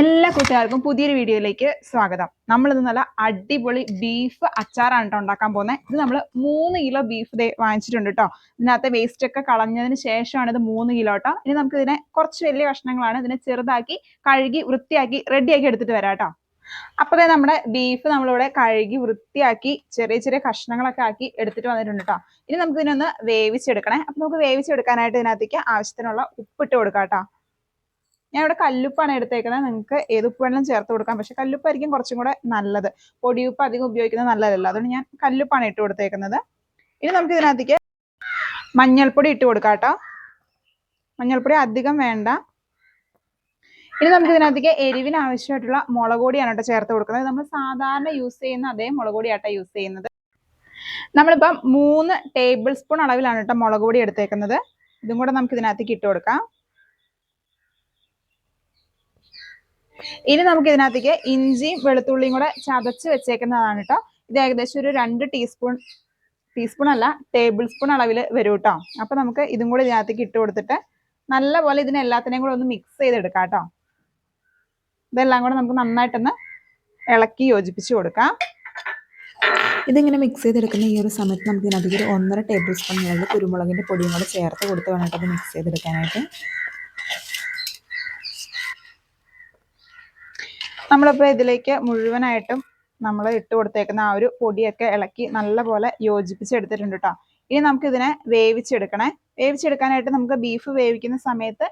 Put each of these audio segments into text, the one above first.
എല്ലാ കൂട്ടുകാർക്കും പുതിയൊരു വീഡിയോയിലേക്ക് സ്വാഗതം. നമ്മൾ ഇന്ന് നല്ല അടിപൊളി ബീഫ് അച്ചാറാണ് കേട്ടോ ഉണ്ടാക്കാൻ പോകുന്നത് ഇത് നമ്മൾ മൂന്ന് കിലോ ബീഫ് വാങ്ങിച്ചിട്ടുണ്ട് കേട്ടോ ഇതിനകത്തെ വേസ്റ്റ് ഒക്കെ കളഞ്ഞതിന് ശേഷമാണ് ഇത് മൂന്ന് കിലോ കേട്ടോ ഇനി നമുക്ക് ഇതിനെ കുറച്ച് വലിയ കഷ്ണങ്ങളാണ് ഇതിനെ ചെറുതാക്കി കഴുകി വൃത്തിയാക്കി റെഡിയാക്കി എടുത്തിട്ട് വരാം കേട്ടോ അപ്പതേ നമ്മുടെ ബീഫ് നമ്മളിവിടെ കഴുകി വൃത്തിയാക്കി ചെറിയ ചെറിയ കഷ്ണങ്ങളൊക്കെ ആക്കി എടുത്തിട്ട് വന്നിട്ടുണ്ട് കേട്ടോ ഇനി നമുക്ക് ഇതിനൊന്ന് വേവിച്ചെടുക്കണേ. അപ്പൊ നമുക്ക് വേവിച്ചെടുക്കാനായിട്ട് ഇതിനകത്തേക്ക് ആവശ്യത്തിനുള്ള ഉപ്പിട്ട് കൊടുക്കാം കേട്ടോ ഞാൻ ഇവിടെ കല്ലുപ്പാണ് എടുത്തേക്കുന്നത്. നിങ്ങൾക്ക് ഏത് ഉപ്പ് വേണമെങ്കിലും ചേർത്ത് കൊടുക്കാം. പക്ഷെ കല്ലുപ്പായിരിക്കും കുറച്ചും കൂടെ നല്ലത്. പൊടിയുപ്പ് അധികം ഉപയോഗിക്കുന്നത് നല്ലതല്ല. അതുകൊണ്ട് ഞാൻ കല്ലുപ്പാണ് ഇട്ട് കൊടുത്തേക്കുന്നത്. ഇനി നമുക്ക് ഇതിനകത്തേക്ക് മഞ്ഞൾപ്പൊടി ഇട്ട് കൊടുക്കാം കേട്ടോ. മഞ്ഞൾപ്പൊടി അധികം വേണ്ട. ഇനി നമുക്ക് ഇതിനകത്തേക്ക് എരിവിന് ആവശ്യമായിട്ടുള്ള മുളക് പൊടിയാണ് കേട്ടോ ചേർത്ത് കൊടുക്കുന്നത്. നമ്മൾ സാധാരണ യൂസ് ചെയ്യുന്ന അതേ മുളക് പൊടിയാട്ടോ യൂസ് ചെയ്യുന്നത്. നമ്മളിപ്പം മൂന്ന് ടേബിൾ സ്പൂൺ അളവിലാണ് കേട്ടോ മുളക് എടുത്തേക്കുന്നത്. ഇതും കൂടെ നമുക്ക് ഇതിനകത്തേക്ക് ഇട്ട് കൊടുക്കാം. ഇനി നമുക്ക് ഇതിനകത്തേക്ക് ഇഞ്ചിയും വെളുത്തുള്ളിയും കൂടെ ചതച്ച് വെച്ചേക്കുന്നതാണ് കേട്ടോ ഇത് ഏകദേശം ഒരു രണ്ട് ടീസ്പൂൺ ടീസ്പൂൺ അല്ല ടേബിൾ സ്പൂൺ അളവിൽ വരും കേട്ടോ അപ്പൊ നമുക്ക് ഇതും കൂടി ഇതിനകത്തേക്ക് ഇട്ട് കൊടുത്തിട്ട് നല്ലപോലെ ഇതിനെ എല്ലാത്തിനെയും കൂടെ ഒന്ന് മിക്സ് ചെയ്തെടുക്കാം കേട്ടോ ഇതെല്ലാം കൂടെ നമുക്ക് നന്നായിട്ടൊന്ന് ഇളക്കി യോജിപ്പിച്ച് കൊടുക്കാം. ഇതിങ്ങനെ മിക്സ് ചെയ്തെടുക്കുന്ന ഈ ഒരു സമയത്ത് നമുക്ക് ഇതിനകത്തേക്ക് ഒരു ഒന്നര ടേബിൾ സ്പൂൺ കുരുമുളകിന്റെ പൊടിയും കൂടെ ചേർത്ത് കൊടുത്ത് വേണം മിക്സ് ചെയ്തെടുക്കാനായിട്ട്. നമ്മളിപ്പോൾ ഇതിലേക്ക് മുഴുവനായിട്ടും നമ്മൾ ഇട്ട് കൊടുത്തേക്കുന്ന ആ ഒരു പൊടിയൊക്കെ ഇളക്കി നല്ലപോലെ യോജിപ്പിച്ചെടുത്തിട്ടുണ്ട് കേട്ടോ ഇനി നമുക്കിതിനെ വേവിച്ചെടുക്കണേ. വേവിച്ചെടുക്കാനായിട്ട് നമുക്ക് ബീഫ് വേവിക്കുന്ന സമയത്ത്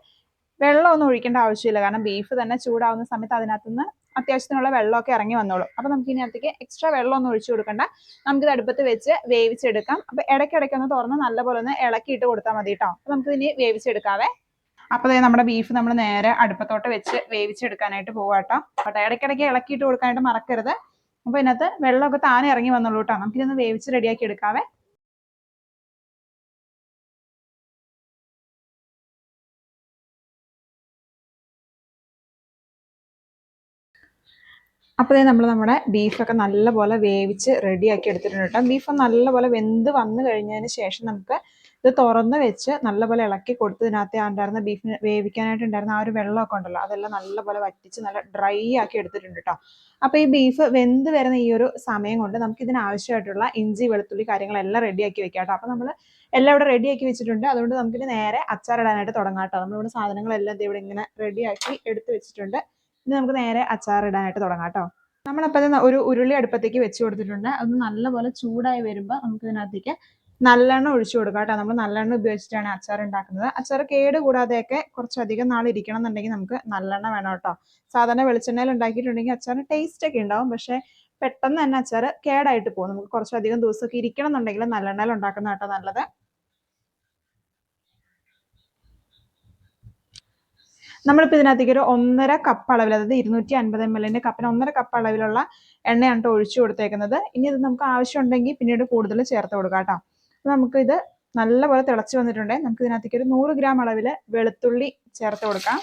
വെള്ളമൊന്നും ഒഴിക്കേണ്ട ആവശ്യമില്ല. കാരണം ബീഫ് തന്നെ ചൂടാവുന്ന സമയത്ത് അതിനകത്തുനിന്ന് അത്യാവശ്യത്തിനുള്ള വെള്ളമൊക്കെ ഇറങ്ങി വന്നോളൂ. അപ്പം നമുക്ക് ഇതിനകത്തേക്ക് എക്സ്ട്രാ വെള്ളമൊന്നും ഒഴിച്ചു കൊടുക്കണ്ട. നമുക്കിത് അടുപ്പത്ത് വെച്ച് വേവിച്ചെടുക്കാം. അപ്പം ഇടയ്ക്കിടയ്ക്ക് ഒന്ന് തുറന്ന് നല്ലപോലെ ഒന്ന് ഇളക്കിയിട്ട് കൊടുത്താൽ മതി കേട്ടോ അപ്പം നമുക്ക് ഇനി വേവിച്ചെടുക്കാവേ. അപ്പൊ ദേ നമ്മുടെ ബീഫ് നമ്മൾ നേരെ അടുപ്പത്തോട്ട് വെച്ച് വേവിച്ചെടുക്കാനായിട്ട് പോവാട്ടോ. അപ്പൊ ഇടയ്ക്കിടയ്ക്ക് ഇളക്കിയിട്ട് കൊടുക്കാനായിട്ട് മറക്കരുത്. അപ്പോൾ ഇതിനകത്ത് വെള്ളമൊക്കെ താനെ ഇറങ്ങി വന്നുള്ളൂ കേട്ടോ നമുക്കിതൊന്ന് വേവിച്ച് റെഡിയാക്കി എടുക്കാവേ. അപ്പോൾ നമ്മൾ നമ്മുടെ ബീഫൊക്കെ നല്ലപോലെ വേവിച്ച് റെഡിയാക്കി എടുത്തിട്ടുണ്ട് കേട്ടോ ബീഫ് നല്ലപോലെ വെന്ത് വന്നു കഴിഞ്ഞതിന് ശേഷം നമുക്ക് ഇത് തുറന്ന് വെച്ച് നല്ലപോലെ ഇളക്കി കൊടുത്ത് ഇതിനകത്ത് ഉണ്ടായിരുന്ന ബീഫിന് വേവിക്കാനായിട്ട് ഉണ്ടായിരുന്ന ആ ഒരു വെള്ളമൊക്കെ ഉണ്ടല്ലോ അതെല്ലാം നല്ലപോലെ വറ്റിച്ച് നല്ല ഡ്രൈ ആക്കി എടുത്തിട്ടുണ്ട് കേട്ടോ അപ്പോൾ ഈ ബീഫ് വെന്ത് വരുന്ന ഈ ഒരു സമയം കൊണ്ട് നമുക്ക് ഇതിനാവശ്യമായിട്ടുള്ള ഇഞ്ചി വെളുത്തുള്ളി കാര്യങ്ങളെല്ലാം റെഡിയാക്കി വെക്കാം കേട്ടോ അപ്പോൾ നമ്മൾ എല്ലാം ഇവിടെ റെഡിയാക്കി വെച്ചിട്ടുണ്ട്. അതുകൊണ്ട് നമുക്ക് ഇത് നേരെ അച്ചാറിടാനായിട്ട് തുടങ്ങാം കേട്ടോ നമ്മളിവിടെ സാധനങ്ങളെല്ലാം ഇവിടെ ഇങ്ങനെ റെഡിയാക്കി എടുത്ത് വെച്ചിട്ടുണ്ട്. ഇനി നമുക്ക് നേരെ അച്ചാറിടാനായിട്ട് തുടങ്ങാം കേട്ടോ നമ്മളപ്പോൾ ഒരു ഉരുളി അടുപ്പത്തേക്ക് വെച്ച് കൊടുത്തിട്ടുണ്ട്. അത് നല്ലപോലെ ചൂടായി വരുമ്പോൾ നമുക്ക് ഇതിനകത്തേക്ക് നല്ലെണ്ണ ഒഴിച്ചു കൊടുക്കാം കേട്ടോ. നമ്മൾ നല്ലെണ്ണ ഉപയോഗിച്ചിട്ടാണ് അച്ചാർ ഉണ്ടാക്കുന്നത്. അച്ചാർ കേട് കൂടാതെയൊക്കെ കുറച്ചധികം നാൾ ഇരിക്കണം എന്നുണ്ടെങ്കിൽ നമുക്ക് നല്ലെണ്ണ വേണം കേട്ടോ. സാധാരണ വെളിച്ചെണ്ണയിൽ ഉണ്ടാക്കിയിട്ടുണ്ടെങ്കിൽ അച്ചാറിന് ടേസ്റ്റ് ഒക്കെ ഉണ്ടാവും. പക്ഷേ പെട്ടെന്ന് തന്നെ അച്ചാർ കേടായിട്ട് പോകും. നമുക്ക് കുറച്ചധികം ദിവസമൊക്കെ ഇരിക്കണം എന്നുണ്ടെങ്കിൽ നല്ലെണ്ണയിൽ ഉണ്ടാക്കുന്ന കേട്ടോ നല്ലത്. നമ്മളിപ്പോൾ ഇതിനകത്തേക്ക് ഒരു ഒന്നര കപ്പ് അളവിൽ അതായത് ഇരുന്നൂറ്റി അൻപത് എം എല്ലിന്റെ കപ്പിന് ഒന്നര കപ്പ് അളവിലുള്ള എണ്ണയാണ് ഒഴിച്ചു കൊടുത്തേക്കുന്നത്. ഇനി ഇത് നമുക്ക് ആവശ്യമുണ്ടെങ്കിൽ പിന്നീട് കൂടുതൽ ചേർത്ത് കൊടുക്കാം കേട്ടോ. അപ്പോൾ നമുക്ക് ഇത് നല്ലപോലെ തിളച്ച് വന്നിട്ടുണ്ട്. നമുക്ക് ഇതിനകത്തേക്ക് ഒരു നൂറ് ഗ്രാം അളവിൽ വെളുത്തുള്ളി ചേർത്ത് കൊടുക്കാം.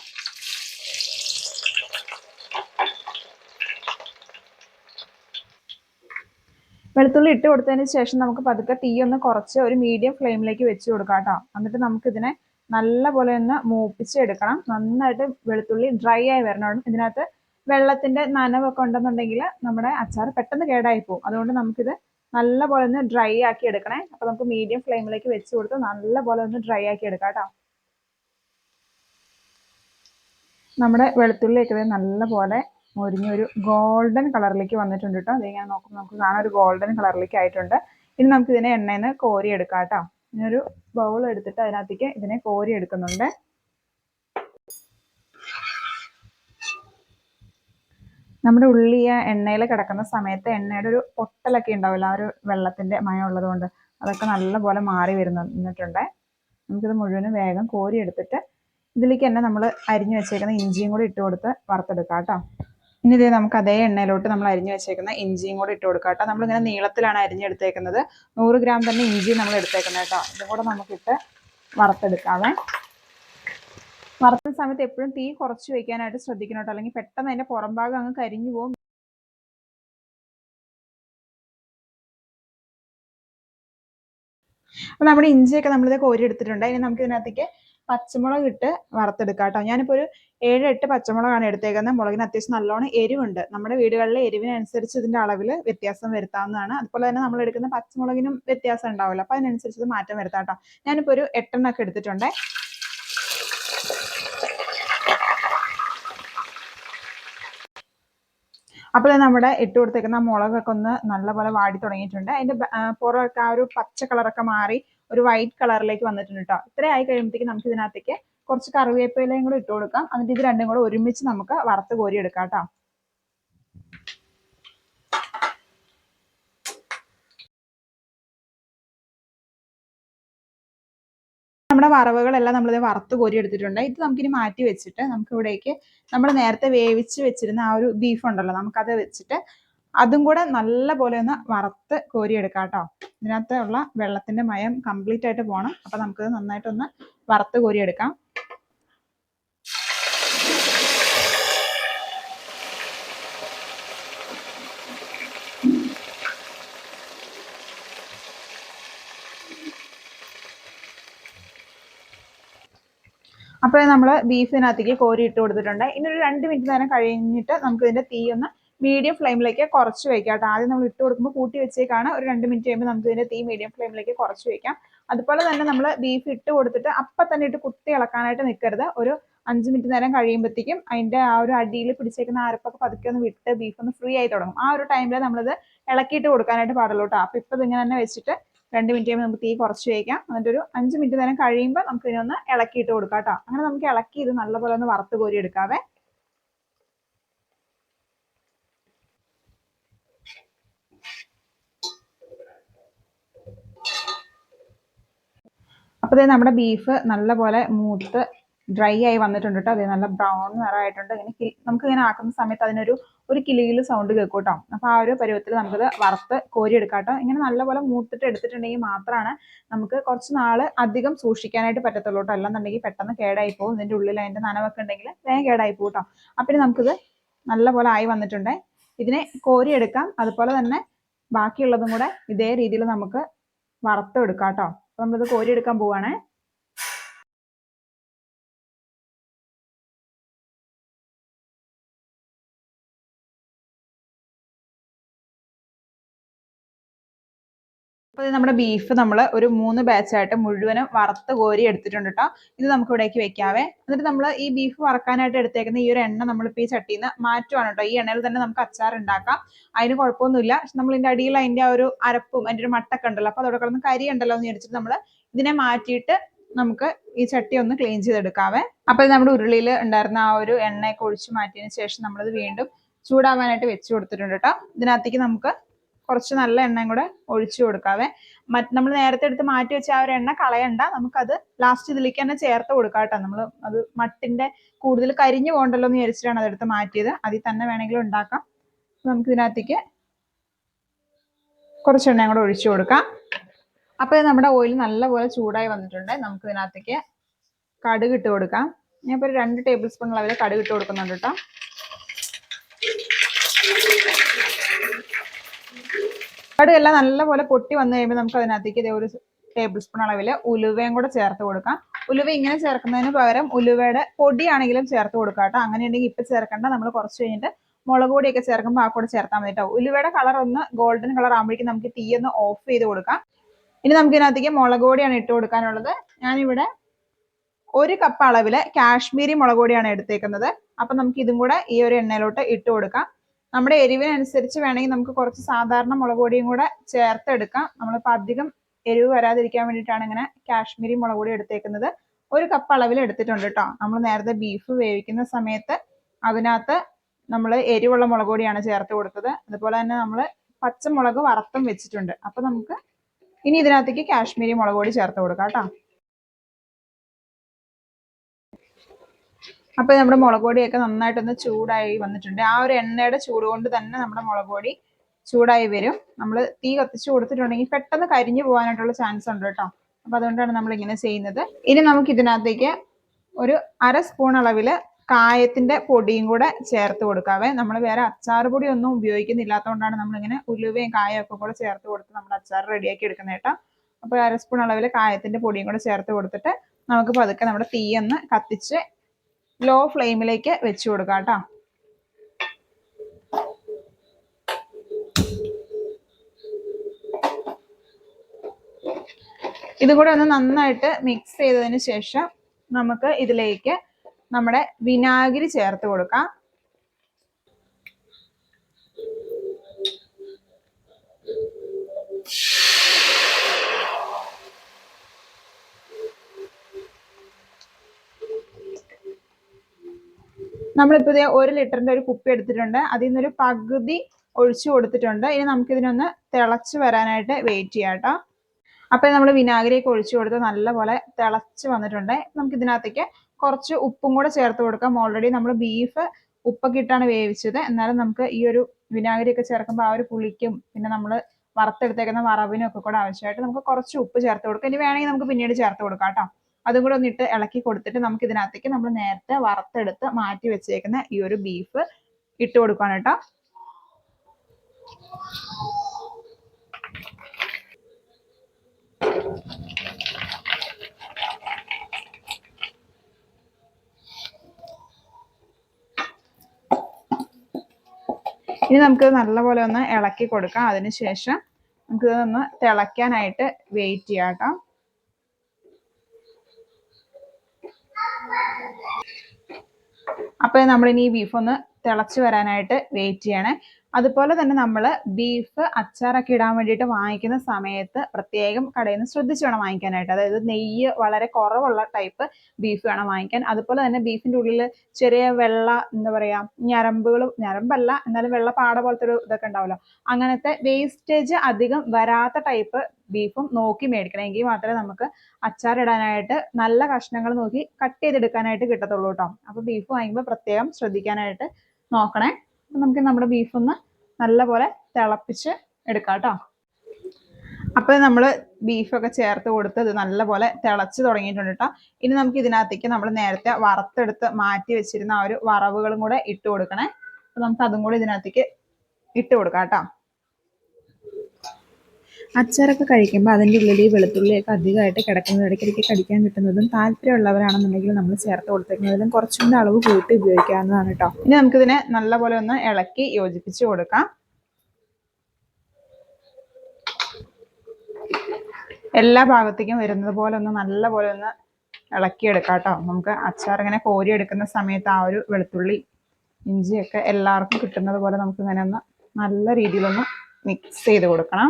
വെളുത്തുള്ളി ഇട്ട് കൊടുത്തതിന് ശേഷം നമുക്ക് പതുക്കെ തീ ഒന്ന് കുറച്ച് ഒരു മീഡിയം ഫ്ലെയിമിലേക്ക് വെച്ച് കൊടുക്കാം കേട്ടോ. എന്നിട്ട് നമുക്കിതിനെ നല്ല പോലെ ഒന്ന് മൂപ്പിച്ചെടുക്കണം നന്നായിട്ട് വെളുത്തുള്ളി ഡ്രൈ ആയി വരണം ഇതിനകത്ത് വെള്ളത്തിന്റെ നനവൊക്കെ ഉണ്ടെന്നുണ്ടെങ്കിൽ നമ്മുടെ അച്ചാർ പെട്ടെന്ന് കേടായി പോകും. അതുകൊണ്ട് നമുക്കിത് നല്ല പോലെ ഒന്ന് ഡ്രൈ ആക്കി എടുക്കണേ. അപ്പൊ നമുക്ക് മീഡിയം ഫ്ലെയിമിലേക്ക് വെച്ച് കൊടുത്ത് നല്ലപോലെ ഒന്ന് ഡ്രൈ ആക്കി എടുക്കാം കേട്ടോ. നമ്മുടെ വെളുത്തുള്ളിയൊക്കെ നല്ല പോലെ ഒരു ഗോൾഡൻ കളറിലേക്ക് വന്നിട്ടുണ്ട് കേട്ടോ. അതിങ്ങനെ നോക്കുമ്പോൾ നമുക്ക് കാണാൻ ഒരു ഗോൾഡൻ കളറിലേക്ക് ആയിട്ടുണ്ട്. ഇനി നമുക്ക് ഇതിനെ എണ്ണയിൽ നിന്ന് കോരി എടുക്കാം കേട്ടോ. ഇനി ഒരു ബൗൾ എടുത്തിട്ട് അതിനകത്തേക്ക് ഇതിനെ കോരി എടുക്കുന്നുണ്ട്. നമ്മുടെ ഉള്ളി ആ എണ്ണയിൽ കിടക്കുന്ന സമയത്ത് എണ്ണയുടെ ഒരു പൊട്ടലൊക്കെ ഉണ്ടാവില്ല ആ ഒരു വെള്ളത്തിന്റെ മയം ഉള്ളത് കൊണ്ട്. അതൊക്കെ നല്ലപോലെ മാറി വരുന്നിട്ടുണ്ട് നമുക്കിത് മുഴുവനും വേഗം കോരി എടുത്തിട്ട് ഇതിലേക്ക് തന്നെ നമ്മൾ അരിഞ്ഞു വെച്ചേക്കുന്ന ഇഞ്ചിയും കൂടി ഇട്ട് കൊടുത്ത് വറുത്തെടുക്കാം കേട്ടോ. ഇനി ഇതേ നമുക്ക് അതേ എണ്ണയിലോട്ട് നമ്മൾ അരിഞ്ഞു വെച്ചേക്കുന്ന ഇഞ്ചിയും കൂടി ഇട്ട് കൊടുക്കാം കേട്ടോ. നമ്മളിങ്ങനെ നീളത്തിലാണ് അരിഞ്ഞെടുത്തേക്കുന്നത്. നൂറ് ഗ്രാം തന്നെ ഇഞ്ചി നമ്മൾ എടുത്തേക്കുന്നത് കേട്ടോ. ഇതും കൂടെ നമുക്കിട്ട് വറുത്തെടുക്കാവേ. വറുക്കുന്ന സമയത്ത് എപ്പോഴും തീ കുറച്ച് വെക്കാനായിട്ട് ശ്രദ്ധിക്കണം കേട്ടോ. അല്ലെങ്കിൽ പെട്ടെന്ന് അതിന്റെ പുറം ഭാഗം അങ്ങ് കരിഞ്ഞു പോകും. അപ്പൊ നമ്മുടെ ഇഞ്ചിയൊക്കെ നമ്മളിത് കോരി എടുത്തിട്ടുണ്ട്. ഇനി നമുക്ക് ഇതിനകത്തേക്ക് പച്ചമുളക് ഇട്ട് വറുത്തെടുക്കാം കേട്ടോ. ഞാനിപ്പോൾ ഒരു ഏഴ് എട്ട് പച്ചമുളകാണ് എടുത്തേക്കുന്നത്. മുളകിന് അത്യാവശ്യം നല്ലോണം എരിവുണ്ട്. നമ്മുടെ വീടുകളിലെ എരിവിനനുസരിച്ച് ഇതിന്റെ അളവിൽ വ്യത്യാസം വരുത്താവുന്നതാണ്. അതുപോലെ തന്നെ നമ്മൾ എടുക്കുന്ന പച്ചമുളകിനും വ്യത്യാസം ഉണ്ടാവില്ല അപ്പോൾ അതിനനുസരിച്ച് മാറ്റം വരുത്താം കേട്ടോ. ഞാനിപ്പോൾ ഒരു എട്ടെണ്ണൊക്കെ എടുത്തിട്ടുണ്ട്. അപ്പോൾ നമ്മുടെ ഇട്ട് കൊടുത്തേക്കുന്ന മുളകൊക്കെ ഒന്ന് നല്ലപോലെ വാടി തുടങ്ങിയിട്ടുണ്ട്. ആ, പുറമൊക്കെ ആ ഒരു പച്ച കളറൊക്കെ മാറി ഒരു വൈറ്റ് കളറിലേക്ക് വന്നിട്ടുണ്ട് കേട്ടോ ഇത്രയും ആയി കഴിയുമ്പോഴത്തേക്ക് നമുക്ക് ഇതിനകത്തേക്ക് കുറച്ച് കറിവേപ്പിലയും കൂടെ ഇട്ട് കൊടുക്കാം. എന്നിട്ട് ഇത് രണ്ടും കൂടെ ഒരുമിച്ച് നമുക്ക് വറുത്ത് കോരിയെടുക്കാം കേട്ടോ നമ്മുടെ വറവുകളെല്ലാം നമ്മളിത് വറുത്ത് കോരി എടുത്തിട്ടുണ്ട്. ഇത് നമുക്കിനി മാറ്റി വെച്ചിട്ട് നമുക്ക് ഇവിടേക്ക് നമ്മൾ നേരത്തെ വേവിച്ച് വെച്ചിരുന്ന ആ ഒരു ബീഫ് ഉണ്ടല്ലോ നമുക്കത് വെച്ചിട്ട് അതും കൂടെ നല്ല പോലെ ഒന്ന് വറുത്ത് കോരിയെടുക്കാം കേട്ടോ ഇതിനകത്തുള്ള വെള്ളത്തിന്റെ മയം കംപ്ലീറ്റ് ആയിട്ട് പോകണം അപ്പൊ നമുക്കത് നന്നായിട്ടൊന്ന് വറുത്ത് കോരിയെടുക്കാം. അപ്പോൾ നമ്മൾ ബീഫിനകത്തേക്ക് കോരി ഇട്ട് കൊടുത്തിട്ടുണ്ട്. ഇനി ഒരു രണ്ട് മിനിറ്റ് നേരം കഴിഞ്ഞിട്ട് നമുക്ക് ഇതിന്റെ തീ ഒന്ന് മീഡിയം ഫ്ലെയിമിലേക്ക് കുറച്ച് വെക്കാം കേട്ടോ. ആദ്യം നമ്മൾ ഇട്ട് കൊടുക്കുമ്പോൾ കൂട്ടി വെച്ചേക്കാണ്. ഒരു രണ്ട് മിനിറ്റ് കഴിയുമ്പോൾ നമുക്ക് ഇതിന്റെ തീ മീഡിയം ഫ്ലെയിമിലേക്ക് കുറച്ച് വെക്കാം. അതുപോലെ തന്നെ നമ്മൾ ബീഫ് ഇട്ട് കൊടുത്തിട്ട് അപ്പം തന്നെ ഇട്ട് കുത്തി ഇളക്കാനായിട്ട് നിൽക്കരുത് ഒരു അഞ്ച് മിനിറ്റ് നേരം കഴിയുമ്പോഴത്തേക്കും അതിന്റെ ആ ഒരു അടിയിൽ പിടിച്ചേക്കുന്ന അരപ്പൊക്കെ പതുക്കെ ഒന്ന് വിട്ട് ബീഫ് ഒന്ന് ഫ്രീ ആയി തുടങ്ങും. ആ ഒരു ടൈമിൽ നമ്മളിത് ഇളക്കിയിട്ട് കൊടുക്കാനായിട്ട് പാടുള്ളൂ കേട്ടോ. അപ്പം ഇപ്പം ഇതിങ്ങനെ തന്നെ വെച്ചിട്ട് രണ്ട് മിനിറ്റ് കഴിയുമ്പോൾ നമുക്ക് തീ കുറച്ച് വയ്ക്കാം എന്നിട്ട് ഒരു അഞ്ച് മിനിറ്റ് നേരം കഴിയുമ്പോൾ നമുക്ക് ഇതിനൊന്ന് ഇളക്കിയിട്ട് കൊടുക്കാം കേട്ടോ. അങ്ങനെ നമുക്ക് ഇളക്കി ഇത് നല്ലപോലെ ഒന്ന് വറുത്ത് കോരി എടുക്കാവേ. അപ്പോൾ നമ്മുടെ ബീഫ് നല്ലപോലെ മൂത്ത് ഡ്രൈ ആയി വന്നിട്ടുണ്ട് കേട്ടോ അതേ നല്ല ബ്രൗൺ നിറമായിട്ടുണ്ട്. ഇങ്ങനെ നമുക്ക് ഇങ്ങനെ ആക്കുന്ന സമയത്ത് അതിനൊരു ഒരു കിളിയിൽ സൗണ്ട് കേൾക്കും കേട്ടോ അപ്പോൾ ആ ഒരു പരുവത്തിൽ നമുക്കത് വറുത്ത് കോരി എടുക്കാം കേട്ടോ ഇങ്ങനെ നല്ലപോലെ മൂത്തിട്ട് എടുത്തിട്ടുണ്ടെങ്കിൽ മാത്രമാണ് നമുക്ക് കുറച്ച് നാൾ അധികം സൂക്ഷിക്കാനായിട്ട് പറ്റത്തുള്ളൂ കേട്ടോ അല്ലാന്നുണ്ടെങ്കിൽ പെട്ടെന്ന് കേടായി പോകും. ഇതിന്റെ ഉള്ളിൽ അതിന്റെ നനവൊക്കെ ഉണ്ടെങ്കിൽ വേഗം കേടായി പോകും കേട്ടോ അപ്പം നമുക്കിത് നല്ലപോലെ ആയി വന്നിട്ടുണ്ട്. ഇതിനെ കോരി എടുക്കാം അതുപോലെ തന്നെ ബാക്കിയുള്ളതും കൂടെ ഇതേ രീതിയിൽ നമുക്ക് വറുത്തെടുക്കാം കേട്ടോ അപ്പൊ നമ്മളിത് കോരി എടുക്കാൻ അപ്പോൾ നമ്മുടെ ബീഫ് നമ്മൾ ഒരു മൂന്ന് ബാച്ചായിട്ട് മുഴുവനും വറുത്ത് കോരി എടുത്തിട്ടുണ്ട് കേട്ടോ ഇത് നമുക്ക് ഇവിടേക്ക് വെക്കാവേ. എന്നിട്ട് നമ്മൾ ഈ ബീഫ് വറക്കാനായിട്ട് എടുത്തേക്കുന്ന ഈ ഒരു എണ്ണ നമ്മളിപ്പോൾ ഈ ചട്ടിയിൽ നിന്ന് മാറ്റുവാണ് കേട്ടോ ഈ എണ്ണയിൽ തന്നെ നമുക്ക് അച്ചാർ ഉണ്ടാക്കാം. അതിന് കുഴപ്പമൊന്നുമില്ല. നമ്മൾ ഇതിന്റെ അടിയിൽ അതിന്റെ ആ ഒരു അരപ്പും അതിന്റെ ഒരു മട്ടൊക്കെ ഉണ്ടല്ലോ. അപ്പോൾ അതോടെ കിടന്ന് കരി ഉണ്ടല്ലോ എന്ന് വിചാരിച്ചിട്ട് നമ്മൾ ഇതിനെ മാറ്റിയിട്ട് നമുക്ക് ഈ ചട്ടി ഒന്ന് ക്ലീൻ ചെയ്തെടുക്കാവേ. അപ്പോൾ നമ്മുടെ ഉരുളിയിൽ ഉണ്ടായിരുന്ന ആ ഒരു എണ്ണയൊക്കെ ഒഴിച്ച് മാറ്റിയതിന് ശേഷം നമ്മളിത് വീണ്ടും ചൂടാവാനായിട്ട് വെച്ച് കൊടുത്തിട്ടുണ്ട് കേട്ടോ ഇതിനകത്തേക്ക് നമുക്ക് കുറച്ച് നല്ല എണ്ണയും കൂടെ ഒഴിച്ചു കൊടുക്കാവേ. നമ്മൾ നേരത്തെ എടുത്ത് മാറ്റി വെച്ച ആ ഒരു എണ്ണ കളയണ്ട. നമുക്കത് ലാസ്റ്റ് ഇതിലേക്ക് തന്നെ ചേർത്ത് കൊടുക്കാം കേട്ടോ. നമ്മൾ അത് മട്ടിന്റെ കൂടുതൽ കരിഞ്ഞു പോകണ്ടല്ലോ എന്ന് വിചാരിച്ചിട്ടാണ് അതെടുത്ത് മാറ്റിയത്. അതിൽ തന്നെ വേണമെങ്കിലും ഉണ്ടാക്കാം. നമുക്ക് ഇതിനകത്തേക്ക് കുറച്ച് എണ്ണയും കൂടെ ഒഴിച്ചു കൊടുക്കാം. അപ്പോൾ ഇത് നമ്മുടെ ഓയിൽ നല്ലപോലെ ചൂടായി വന്നിട്ടുണ്ട്. നമുക്ക് ഇതിനകത്തേക്ക് കടുക് ഇട്ട് കൊടുക്കാം. ഞാനിപ്പോൾ ഒരു രണ്ട് ടേബിൾ സ്പൂൺ അളവിൽ കടുക് ഇട്ട് കൊടുക്കുന്നുണ്ട് കേട്ടോ. കടുക് എല്ലാം നല്ലപോലെ പൊട്ടി വന്നു കഴിയുമ്പോൾ നമുക്ക് അതിനകത്തേക്ക് ഇതേ ഒരു ടേബിൾ സ്പൂൺ അളവിൽ ഉലുവയും കൂടെ ചേർത്ത് കൊടുക്കാം. ഉലുവ ഇങ്ങനെ ചേർക്കുന്നതിന് പകരം ഉലുവയുടെ പൊടിയാണെങ്കിലും ചേർത്ത് കൊടുക്കാം കേട്ടോ. അങ്ങനെയുണ്ടെങ്കിൽ ഇപ്പം ചേർക്കേണ്ട. നമ്മൾ കുറച്ച് കഴിഞ്ഞിട്ട് മുളക് പൊടിയൊക്കെ ചേർക്കുമ്പോൾ ആ കൂടെ ചേർത്താൽ മതി കേട്ടോ. ഉലുവയുടെ കളർ ഒന്ന് ഗോൾഡൻ കളർ ആകുമ്പോഴേക്കും നമുക്ക് തീ ഒന്ന് ഓഫ് ചെയ്ത് കൊടുക്കാം. ഇനി നമുക്ക് ഇതിനകത്തേക്ക് മുളക് പൊടിയാണ് ഇട്ട് കൊടുക്കാനുള്ളത്. ഞാനിവിടെ ഒരു കപ്പ് അളവിൽ കാശ്മീരി മുളക് പൊടിയാണ് എടുത്തേക്കുന്നത്. അപ്പം നമുക്ക് ഇതും കൂടെ ഈ ഒരു എണ്ണയിലോട്ട് ഇട്ട് കൊടുക്കാം. നമ്മുടെ എരിവിനനുസരിച്ച് വേണമെങ്കിൽ നമുക്ക് കുറച്ച് സാധാരണ മുളക് പൊടിയും കൂടെ ചേർത്തെടുക്കാം. നമ്മളിപ്പോൾ അധികം എരിവ് വരാതിരിക്കാൻ വേണ്ടിയിട്ടാണ് ഇങ്ങനെ കാശ്മീരി മുളക് പൊടി എടുത്തേക്കുന്നത്. ഒരു കപ്പ് അളവിൽ എടുത്തിട്ടുണ്ട് കേട്ടോ നമ്മൾ നേരത്തെ ബീഫ് വേവിക്കുന്ന സമയത്ത് അതിനകത്ത് നമ്മൾ എരിവുള്ള മുളക് പൊടിയാണ് ചേർത്ത് കൊടുത്തത്. അതുപോലെ തന്നെ നമ്മൾ പച്ചമുളക് വറുത്തും വെച്ചിട്ടുണ്ട്. അപ്പോൾ നമുക്ക് ഇനി ഇതിനകത്തേക്ക് കാശ്മീരി മുളക് പൊടി ചേർത്ത് കൊടുക്കാം കേട്ടോ അപ്പൊ നമ്മുടെ മുളക് പൊടിയൊക്കെ നന്നായിട്ടൊന്ന് ചൂടായി വന്നിട്ടുണ്ട്. ആ ഒരു എണ്ണയുടെ ചൂട് കൊണ്ട് തന്നെ നമ്മുടെ മുളക് പൊടി ചൂടായി വരും. നമ്മൾ തീ കത്തിച്ച് കൊടുത്തിട്ടുണ്ടെങ്കിൽ പെട്ടെന്ന് കരിഞ്ഞു പോകാനായിട്ടുള്ള ചാൻസ് ഉണ്ട് കേട്ടോ. അപ്പൊ അതുകൊണ്ടാണ് നമ്മൾ ഇങ്ങനെ ചെയ്യുന്നത്. ഇനി നമുക്ക് ഇതിനകത്തേക്ക് ഒരു അര സ്പൂൺ അളവിൽ കായത്തിന്റെ പൊടിയും കൂടെ ചേർത്ത് കൊടുക്കാവേ. നമ്മൾ വേറെ അച്ചാർ പൊടി ഒന്നും ഉപയോഗിക്കുന്നില്ലാത്തതുകൊണ്ടാണ് നമ്മളിങ്ങനെ ഉലുവയും കായയും ഒക്കെ കൂടെ ചേർത്ത് കൊടുത്ത് നമ്മൾ അച്ചാർ റെഡിയാക്കി എടുക്കുന്നത് കേട്ടോ. അപ്പോൾ അര സ്പൂൺ അളവിൽ കായത്തിന്റെ പൊടിയും കൂടെ ചേർത്ത് കൊടുത്തിട്ട് നമുക്ക് പതുക്കെ നമ്മുടെ തീ ഒന്ന് കത്തിച്ച് ലോ ഫ്ലെയിമിലേക്ക് വെച്ച് കൊടുക്കാം കേട്ടോ. ഇതും കൂടെ ഒന്ന് നന്നായിട്ട് മിക്സ് ചെയ്തതിന് ശേഷം നമുക്ക് ഇതിലേക്ക് നമ്മുടെ വിനാഗിരി ചേർത്ത് കൊടുക്കാം. നമ്മളിപ്പോൾ ഒരു ലിറ്ററിന്റെ ഒരു കുപ്പി എടുത്തിട്ടുണ്ട്. അതിൽ നിന്നൊരു പകുതി ഒഴിച്ചു കൊടുത്തിട്ടുണ്ട്. ഇനി നമുക്കിതിനൊന്ന് തിളച്ച് വരാനായിട്ട് വെയിറ്റ് ചെയ്യാം കേട്ടോ. അപ്പോൾ നമ്മൾ വിനാഗിരിയൊക്കെ ഒഴിച്ചു കൊടുത്ത് നല്ലപോലെ തിളച്ച് വന്നിട്ടുണ്ട്. നമുക്ക് ഇതിനകത്തേക്ക് കുറച്ച് ഉപ്പും കൂടെ ചേർത്ത് കൊടുക്കാം. ഓൾറെഡി നമ്മൾ ബീഫ് ഉപ്പൊക്കെ ഇട്ടാണ് വേവിച്ചത്. എന്നാലും നമുക്ക് ഈ ഒരു വിനാഗിരിയൊക്കെ ചേർക്കുമ്പോൾ ആ ഒരു പുളിക്കും പിന്നെ നമ്മൾ വറുത്തെടുത്തേക്കുന്ന വറവിനും ഒക്കെ കൂടെ ആവശ്യമായിട്ട് നമുക്ക് കുറച്ച് ഉപ്പ് ചേർത്ത് കൊടുക്കാം. ഇനി വേണമെങ്കിൽ നമുക്ക് പിന്നീട് ചേർത്ത് കൊടുക്കാം കേട്ടോ. അതും കൂടെ ഒന്ന് ഇട്ട് ഇളക്കി കൊടുത്തിട്ട് നമുക്ക് ഇതിനകത്തേക്ക് നമ്മൾ നേരത്തെ വറുത്തെടുത്ത് മാറ്റി വെച്ചേക്കുന്ന ഈ ഒരു ബീഫ് ഇട്ട് കൊടുക്കണം കേട്ടോ. ഇനി നമുക്ക് നല്ലപോലെ ഒന്ന് ഇളക്കി കൊടുക്കാം. അതിനുശേഷം നമുക്ക് ഇതൊന്ന് തിളയ്ക്കാനായിട്ട് വെയിറ്റ് ചെയ്യാം കേട്ടോ. അപ്പോൾ നമ്മൾ ഇനി ഈ ബീഫ് ഒന്ന് തിളച്ച് വരാനായിട്ട് വെയിറ്റ് ചെയ്യണേ. അതുപോലെ തന്നെ നമ്മൾ ബീഫ് അച്ചാറൊക്കെ ഇടാൻ വേണ്ടിയിട്ട് വാങ്ങിക്കുന്ന സമയത്ത് പ്രത്യേകം കടയിൽ നിന്ന് ശ്രദ്ധിച്ച് വേണം വാങ്ങിക്കാനായിട്ട്. അതായത് നെയ്യ് വളരെ കുറവുള്ള ടൈപ്പ് ബീഫ് വേണം വാങ്ങിക്കാൻ. അതുപോലെ തന്നെ ബീഫിന്റെ ഉള്ളിൽ ചെറിയ വെള്ള എന്താ പറയുക ഞരമ്പുകൾ ഞരമ്പല്ല എന്നാലും വെള്ള പാട പോലത്തെ ഒരു ഇതൊക്കെ ഉണ്ടാവുമല്ലോ അങ്ങനത്തെ വേസ്റ്റേജ് അധികം വരാത്ത ടൈപ്പ് ബീഫും നോക്കി മേടിക്കണം. എങ്കിൽ മാത്രമേ നമുക്ക് അച്ചാർ ഇടാനായിട്ട് നല്ല കഷ്ണങ്ങൾ നോക്കി കട്ട് ചെയ്തെടുക്കാനായിട്ട് കിട്ടത്തുള്ളൂ കേട്ടോ. അപ്പോൾ ബീഫ് വാങ്ങിക്കുമ്പോൾ പ്രത്യേകം ശ്രദ്ധിക്കാനായിട്ട് നോക്കണേ. നമുക്ക് നമ്മുടെ ബീഫ് ഒന്ന് നല്ലപോലെ തിളപ്പിച്ച് എടുക്കാം കേട്ടോ അപ്പോൾ നമ്മൾ ബീഫൊക്കെ ചേർത്ത് കൊടുത്ത് ഇത് നല്ലപോലെ തിളച്ച് തുടങ്ങിയിട്ടുണ്ട് കേട്ടോ ഇനി നമുക്ക് ഇതിനകത്തേക്ക് നമ്മൾ നേരത്തെ വറുത്തെടുത്ത് മാറ്റി വെച്ചിരുന്ന ആ ഒരു വറവുകളും കൂടെ ഇട്ട് കൊടുക്കണേ. അപ്പോൾ നമുക്ക് അതും കൂടി ഇതിനകത്തേക്ക് ഇട്ട് കൊടുക്കാം കേട്ടോ അച്ചാറൊക്കെ കഴിക്കുമ്പോൾ അതിന്റെ ഉള്ളിൽ ഈ വെളുത്തുള്ളിയൊക്കെ അധികമായിട്ട് കിടക്കുന്നത് ഇടയ്ക്കിടയ്ക്ക് കടിക്കാൻ കിട്ടുന്നതും താല്പര്യമുള്ളവരാണെന്നുണ്ടെങ്കിൽ നമ്മൾ ചേർത്ത് കൊടുത്തേക്കുന്നതിലും കുറച്ചും കൂടെ അളവ് കൂട്ടി ഉപയോഗിക്കാവുന്നതാണ് കേട്ടോ. ഇനി നമുക്കിതിനെ നല്ലപോലെ ഒന്ന് ഇളക്കി യോജിപ്പിച്ച് കൊടുക്കാം. എല്ലാ ഭാഗത്തേക്കും വരുന്നത് പോലെ ഒന്ന് നല്ലപോലെ ഒന്ന് ഇളക്കിയെടുക്കാം കേട്ടോ. നമുക്ക് അച്ചാർ ഇങ്ങനെ കോരി എടുക്കുന്ന സമയത്ത് ആ ഒരു വെളുത്തുള്ളി ഇഞ്ചിയൊക്കെ എല്ലാവർക്കും കിട്ടുന്നത് പോലെ നമുക്ക് ഇങ്ങനെ ഒന്ന് നല്ല രീതിയിലൊന്ന് മിക്സ് ചെയ്ത് കൊടുക്കണം.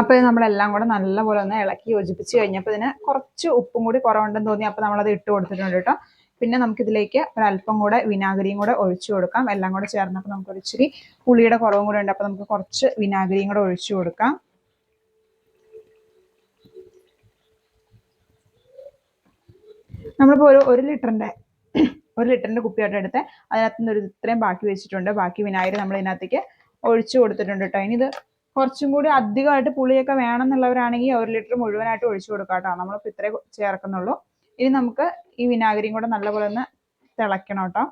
അപ്പോൾ നമ്മളെല്ലാം കൂടെ നല്ലപോലെ ഒന്ന് ഇളക്കി യോജിപ്പിച്ച് കഴിഞ്ഞപ്പോൾ ഇതിന് കുറച്ച് ഉപ്പും കൂടി കുറവുണ്ടെന്ന് തോന്നി. അപ്പോൾ നമ്മളത് ഇട്ട് കൊടുത്തിട്ടുണ്ട് കേട്ടോ. പിന്നെ നമുക്കിതിലേക്ക് ഒരല്പം കൂടെ വിനാഗിരിയും കൂടെ ഒഴിച്ചു കൊടുക്കാം. എല്ലാം കൂടെ ചേർന്നപ്പോൾ നമുക്ക് ഇച്ചിരി പുളിയുടെ കുറവും കൂടെ ഉണ്ട്. അപ്പോൾ നമുക്ക് കുറച്ച് വിനാഗിരിയും കൂടെ ഒഴിച്ചു കൊടുക്കാം. നമ്മളിപ്പോൾ ഒരു ഒരു ലിറ്ററിന്റെ ഒരു ലിറ്ററിന്റെ കുപ്പിയായിട്ട് എടുത്ത് അതിനകത്ത് നിന്ന് ഒരു ഇത്രയും ബാക്കി വെച്ചിട്ടുണ്ട്. ബാക്കി വിനാഗിരി നമ്മൾ ഇതിനകത്തേക്ക് ഒഴിച്ചു കൊടുത്തിട്ടുണ്ട് കേട്ടോ. ഇനി ഇത് കുറച്ചും കൂടി അധികമായിട്ട് പുളിയൊക്കെ വേണമെന്നുള്ളവരാണെങ്കിൽ ഒരു ലിറ്റർ മുഴുവനായിട്ട് ഒഴിച്ചു കൊടുക്കാം കേട്ടോ. നമ്മളിപ്പോൾ ഇത്രേ ചേർക്കുന്നുള്ളൂ. ഇനി നമുക്ക് ഈ വിനാഗിരിയും കൂടെ നല്ലപോലെ ഒന്ന് തിളയ്ക്കണം കേട്ടോ.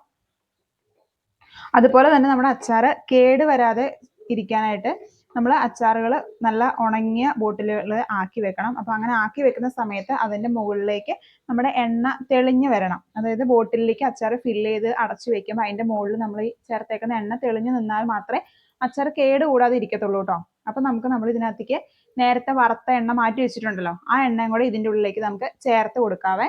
അതുപോലെ തന്നെ നമ്മുടെ അച്ചാർ കേട് വരാതെ ഇരിക്കാനായിട്ട് നമ്മൾ അച്ചാറുകൾ നല്ല ഉണങ്ങിയ ബോട്ടിലുകൾ ആക്കി വെക്കണം. അപ്പോൾ അങ്ങനെ ആക്കി വെക്കുന്ന സമയത്ത് അതിന്റെ മുകളിലേക്ക് നമ്മുടെ എണ്ണ തെളിഞ്ഞ് വരണം. അതായത് ബോട്ടിലേക്ക് അച്ചാർ ഫില്ല് ചെയ്ത് അടച്ചു വെക്കുമ്പോൾ അതിന്റെ മുകളിൽ നമ്മൾ ഈ ചേർത്തേക്കുന്ന എണ്ണ തെളിഞ്ഞ് നിന്നാൽ മാത്രമേ അച്ചാർ കേട് കൂടാതെ ഇരിക്കത്തുള്ളൂ കേട്ടോ. അപ്പം നമുക്ക് നമ്മൾ ഇതിനകത്തേക്ക് നേരത്തെ വറുത്ത എണ്ണ മാറ്റി വെച്ചിട്ടുണ്ടല്ലോ. ആ എണ്ണയും കൂടെ ഇതിന്റെ ഉള്ളിലേക്ക് നമുക്ക് ചേർത്ത് കൊടുക്കാവേ.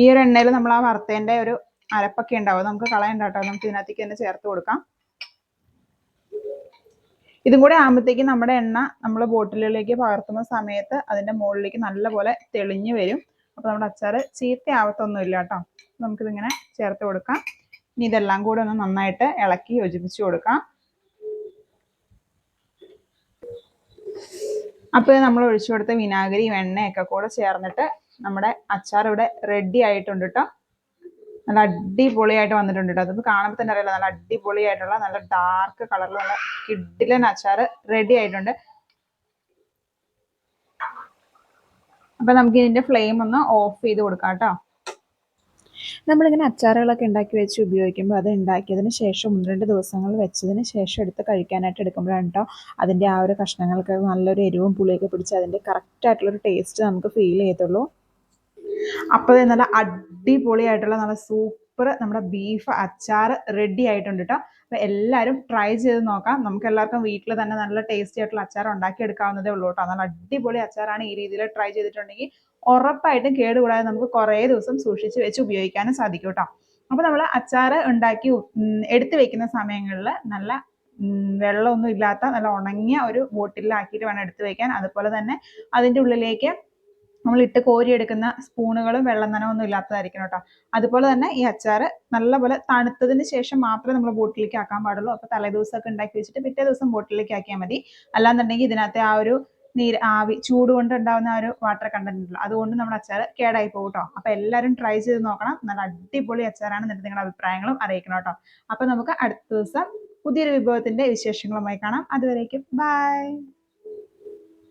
ഈ ഒരു എണ്ണയിൽ നമ്മൾ ആ വറുത്തേന്റെ ഒരു അരപ്പൊക്കെ ഉണ്ടാവും. നമുക്ക് കളയണ്ട കേട്ടോ. നമുക്ക് ഇതിനകത്തേക്ക് തന്നെ ചേർത്ത് കൊടുക്കാം. ഇതും കൂടെ ആകുമ്പോഴത്തേക്കും നമ്മുടെ എണ്ണ നമ്മൾ ബോട്ടിലുകളിലേക്ക് പകർത്തുന്ന സമയത്ത് അതിന്റെ മുകളിലേക്ക് നല്ലപോലെ തെളിഞ്ഞു വരും. അപ്പോൾ നമ്മുടെ അച്ചാർ ചീത്തയാവത്തൊന്നുമില്ല കേട്ടോ. നമുക്കിതിങ്ങനെ ചേർത്ത് കൊടുക്കാം. ഇനി ഇതെല്ലാം കൂടെ ഒന്ന് നന്നായിട്ട് ഇളക്കി യോജിപ്പിച്ച് കൊടുക്കാം. അപ്പോൾ നമ്മൾ ഒഴിച്ചു കൊടുത്ത വിനാഗിരി എണ്ണയൊക്കെ കൂടെ ചേർന്നിട്ട് നമ്മുടെ അച്ചാർ ഇവിടെ റെഡി ആയിട്ടുണ്ട് കേട്ടോ നല്ല അടിപൊളിയായിട്ട് വന്നിട്ടുണ്ട് കേട്ടോ അത് കാണുമ്പോൾ തന്നെ അറിയില്ല നല്ല അടിപൊളിയായിട്ടുള്ള നല്ല ഡാർക്ക് കളറിലുള്ള കിഡിലൻ അച്ചാർ റെഡി ആയിട്ടുണ്ട്. അപ്പൊ നമുക്ക് ഇതിന്റെ ഫ്ലെയിം ഒന്ന് ഓഫ് ചെയ്ത് കൊടുക്കാം കേട്ടോ നമ്മളിങ്ങനെ അച്ചാറുകളൊക്കെ ഉണ്ടാക്കി വെച്ച് ഉപയോഗിക്കുമ്പോൾ അത് ഉണ്ടാക്കിയതിന് ശേഷം ഒന്ന് രണ്ട് ദിവസങ്ങൾ വെച്ചതിന് ശേഷം എടുത്ത് കഴിക്കാനായിട്ട് എടുക്കുമ്പോഴാണ് കേട്ടോ അതിന്റെ ആ ഒരു കഷ്ണങ്ങൾക്ക് നല്ലൊരു എരിവും പുളിയൊക്കെ പിടിച്ച് അതിന്റെ കറക്റ്റായിട്ടുള്ളൊരു ടേസ്റ്റ് നമുക്ക് ഫീൽ ചെയ്യത്തുള്ളൂ. അപ്പോൾ നല്ല അടിപൊളിയായിട്ടുള്ള നല്ല സൂപ്പർ നമ്മുടെ ബീഫ് അച്ചാർ റെഡി ആയിട്ടുണ്ട് കേട്ടോ അപ്പോൾ എല്ലാവരും ട്രൈ ചെയ്ത് നോക്കാം. നമുക്ക് എല്ലാവർക്കും വീട്ടിൽ തന്നെ നല്ല ടേസ്റ്റി ആയിട്ടുള്ള അച്ചാർ ഉണ്ടാക്കി എടുക്കാവുന്നതേ ഉള്ളൂ കേട്ടോ നല്ല അടിപൊളി അച്ചാറാണ് ഈ രീതിയിൽ ട്രൈ ചെയ്തിട്ടുണ്ടെങ്കിൽ ഉറപ്പായിട്ടും കേടുകൂടാതെ നമുക്ക് കുറേ ദിവസം സൂക്ഷിച്ച് വെച്ച് ഉപയോഗിക്കാനും സാധിക്കും കേട്ടോ അപ്പോൾ നമ്മൾ അച്ചാർ ഉണ്ടാക്കി എടുത്തു വെക്കുന്ന സമയങ്ങളിൽ നല്ല വെള്ളമൊന്നും ഇല്ലാത്ത നല്ല ഉണങ്ങിയ ഒരു ബോട്ടിലാക്കിയിട്ട് വേണം എടുത്തു വെക്കാൻ. അതുപോലെ തന്നെ അതിന്റെ ഉള്ളിലേക്ക് നമ്മൾ ഇട്ട് കോരിയെടുക്കുന്ന സ്പൂണുകളും വെള്ളം നനവൊന്നും ഇല്ലാത്തതായിരിക്കണം കേട്ടോ. അതുപോലെ തന്നെ ഈ അച്ചാർ നല്ലപോലെ തണുത്തതിന് ശേഷം മാത്രമേ നമ്മൾ ബോട്ടിലേക്ക് ആക്കാൻ പാടുള്ളൂ. അപ്പോൾ തലേദിവസമൊക്കെ ഉണ്ടാക്കി വെച്ചിട്ട് പിറ്റേ ദിവസം ബോട്ടിലേക്ക് ആക്കിയാൽ മതി. അല്ലാന്നുണ്ടെങ്കിൽ ഇതിനകത്തെ ആ ഒരു നീര് ആവി ചൂട് കൊണ്ട് ഉണ്ടാവുന്ന ഒരു വാട്ടർ കണ്ടന്റ് ഉണ്ടല്ലോ. അതുകൊണ്ട് നമ്മുടെ അച്ചാർ കേടായി പോകും കേട്ടോ അപ്പോൾ എല്ലാവരും ട്രൈ ചെയ്ത് നോക്കണം. നല്ല അടിപൊളി അച്ചാറാണ് എന്നിട്ട് നിങ്ങളുടെ അഭിപ്രായങ്ങളും അറിയിക്കണം കേട്ടോ അപ്പോൾ നമുക്ക് അടുത്ത ദിവസം പുതിയൊരു വിഭവത്തിന്റെ വിശേഷങ്ങളുമായി കാണാം. അതുവരേക്കും ബൈ